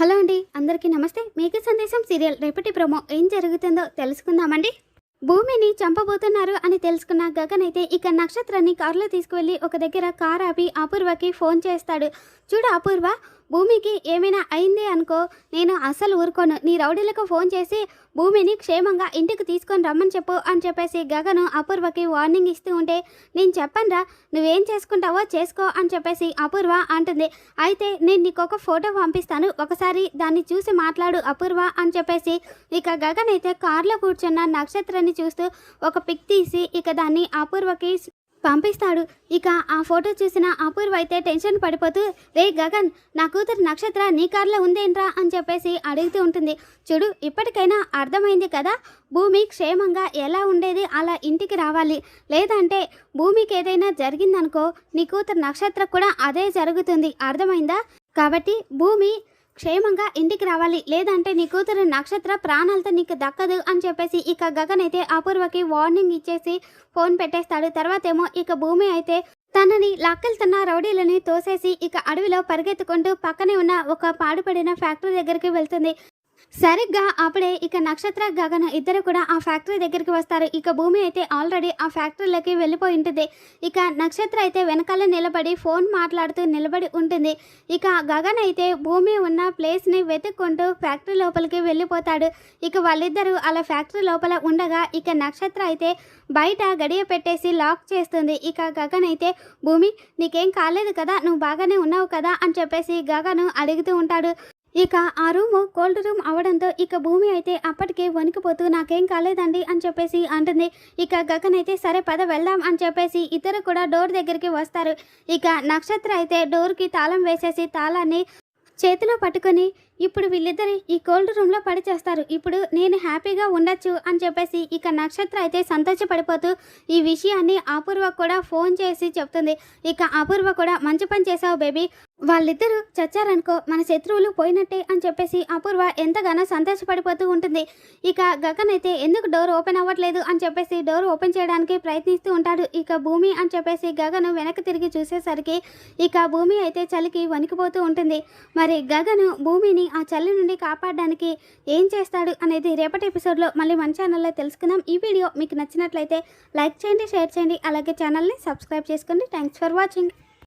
Hello అండి అందరికీ నమస్తే. మీకు సందేశం సీరియల్ రేపటి ప్రోమో ఏం జరుగుతుందో తెలుసుకుందామండి. భూమిని చంపబోతున్నారు అని తెలుసుకున్న గగన్ అయితే ఇక నక్షత్రాన్ని కారులో తీసుకువెళ్ళి ఒక దగ్గర కార్ ఆపి అపూర్వకి ఫోన్ చేస్తాడు. చూడు అపూర్వ భూమికి ఏమైనా అయింది? అనుకో నేను అసలు ఊరుకోను. నీ రౌడీలకు ఫోన్ చేసి భూమిని క్షేమంగా ఇంటికి తీసుకొని రమ్మని చెప్పు అని చెప్పేసి గగను అపూర్వకి వార్నింగ్ ఇస్తూ ఉంటే నేను చెప్పనురా నువ్వేం చేసుకుంటావో చేసుకో అని చెప్పేసి అపూర్వ అంటుంది. అయితే నేను నీకు ఒక ఫోటో పంపిస్తాను. ఒకసారి దాన్ని చూసి మాట్లాడు అపూర్వ అని చెప్పేసి ఇక గగన్ అయితే కార్లో కూర్చున్న నక్షత్రాన్ని చూస్తూ ఒక పిక్ తీసి ఇక దాన్ని అపూర్వకి పంపిస్తాడు. ఇక ఆ ఫోటో చూసిన అపూర్వ అయితే టెన్షన్ పడిపోతూ రే గగన్ నా కూతురు నక్షత్ర నీ కార్లో ఉందేంట్రా? అని చెప్పేసి అడుగుతూ ఉంటుంది. చూడు ఇప్పటికైనా అర్థమైంది కదా? భూమి క్షేమంగా ఎలా ఉండేది అలా ఇంటికి రావాలి. లేదంటే భూమికి ఏదైనా జరిగిందనుకో నీ కూతురు నక్షత్ర కూడా అదే జరుగుతుంది. అర్థమైందా? కాబట్టి భూమి క్షేమంగా ఇంటికి రావాలి. లేదంటే నీ కూతురు నక్షత్ర ప్రాణాలతో నీకు దక్కదు అని చెప్పేసి ఇక గగన్ అయితే అపూర్వకి వార్నింగ్ ఇచ్చేసి ఫోన్ పెట్టేస్తాడు. తర్వాత ఏమో ఇక భూమి అయితే తనని లాక్కెళ్తున్న రౌడీలని తోసేసి ఇక అడవిలో పరిగెత్తుకుంటూ పక్కనే ఉన్న ఒక పాడుపడిన ఫ్యాక్టరీ దగ్గరికి వెళ్తుంది. సరిగ్గా అప్పుడే ఇక నక్షత్ర గగన ఇద్దరు కూడా ఆ ఫ్యాక్టరీ దగ్గరికి వస్తారు. ఇక భూమి అయితే ఆల్రెడీ ఆ ఫ్యాక్టరీలోకి వెళ్ళిపోయి ఉంటుంది ఇక నక్షత్ర అయితే వెనకాల నిలబడి ఫోన్ మాట్లాడుతూ నిలబడి ఉంటుంది. ఇక గగన్ అయితే భూమి ఉన్న ప్లేస్ని వెతుక్కుంటూ ఫ్యాక్టరీ లోపలికి వెళ్ళిపోతాడు. ఇక వాళ్ళిద్దరూ అలా ఫ్యాక్టరీ లోపల ఉండగా ఇక నక్షత్ర అయితే బయట గడియ పెట్టేసి లాక్ చేస్తుంది. ఇక గగన్ అయితే భూమి నీకేం కాలేదు కదా? నువ్వు బాగానే ఉన్నావు కదా? అని చెప్పేసి గగను అడుగుతూ ఉంటాడు. ఇక ఆ రూము కోల్డ్ రూమ్ అవడంతో ఇక భూమి అయితే అప్పటికే వణికిపోతూ నాకేం కాలేదండి అని చెప్పేసి అంటుంది. ఇక గగన్ అయితే సరే పద వెళ్దాం అని చెప్పేసి ఇద్దరు కూడా డోర్ దగ్గరికి వస్తారు. ఇక నక్షత్ర అయితే డోర్కి తాళం వేసేసి తాళాన్ని చేతిలో పట్టుకొని ఇప్పుడు వీళ్ళిద్దరు ఈ కోల్డ్ రూమ్లో పడి చేస్తారు. ఇప్పుడు నేను హ్యాపీగా ఉండొచ్చు అని చెప్పేసి ఇక నక్షత్ర అయితే సంతోషపడిపోతూ ఈ విషయాన్ని అపూర్వ కూడా ఫోన్ చేసి చెప్తుంది. ఇక అపూర్వ కూడా మంచి పని చేసావు బేబీ. వాళ్ళిద్దరూ చచ్చారనుకో మన శత్రువులు పోయినట్టే అని చెప్పేసి అపూర్వ ఎంతగానో సంతోషపడిపోతూ ఉంటుంది. ఇక గగన్ అయితే ఎందుకు డోర్ ఓపెన్ అవ్వట్లేదు అని చెప్పేసి డోర్ ఓపెన్ చేయడానికి ప్రయత్నిస్తూ ఉంటాడు. ఇక భూమి అని చెప్పేసి గగన్ వెనక్కి తిరిగి చూసేసరికి ఇక భూమి అయితే చలికి వణికిపోతూ ఉంటుంది. మరి గగన్ భూమిని ఆ చలి నుండి కాపాడడానికి ఏం చేస్తాడు అనేది రేపటి ఎపిసోడ్లో మళ్ళీ మన ఛానల్లో తెలుసుకుందాం. ఈ వీడియో మీకు నచ్చినట్లయితే లైక్ చేయండి షేర్ చేయండి. అలాగే ఛానల్ని సబ్స్క్రైబ్ చేసుకోండి. Thanks for watching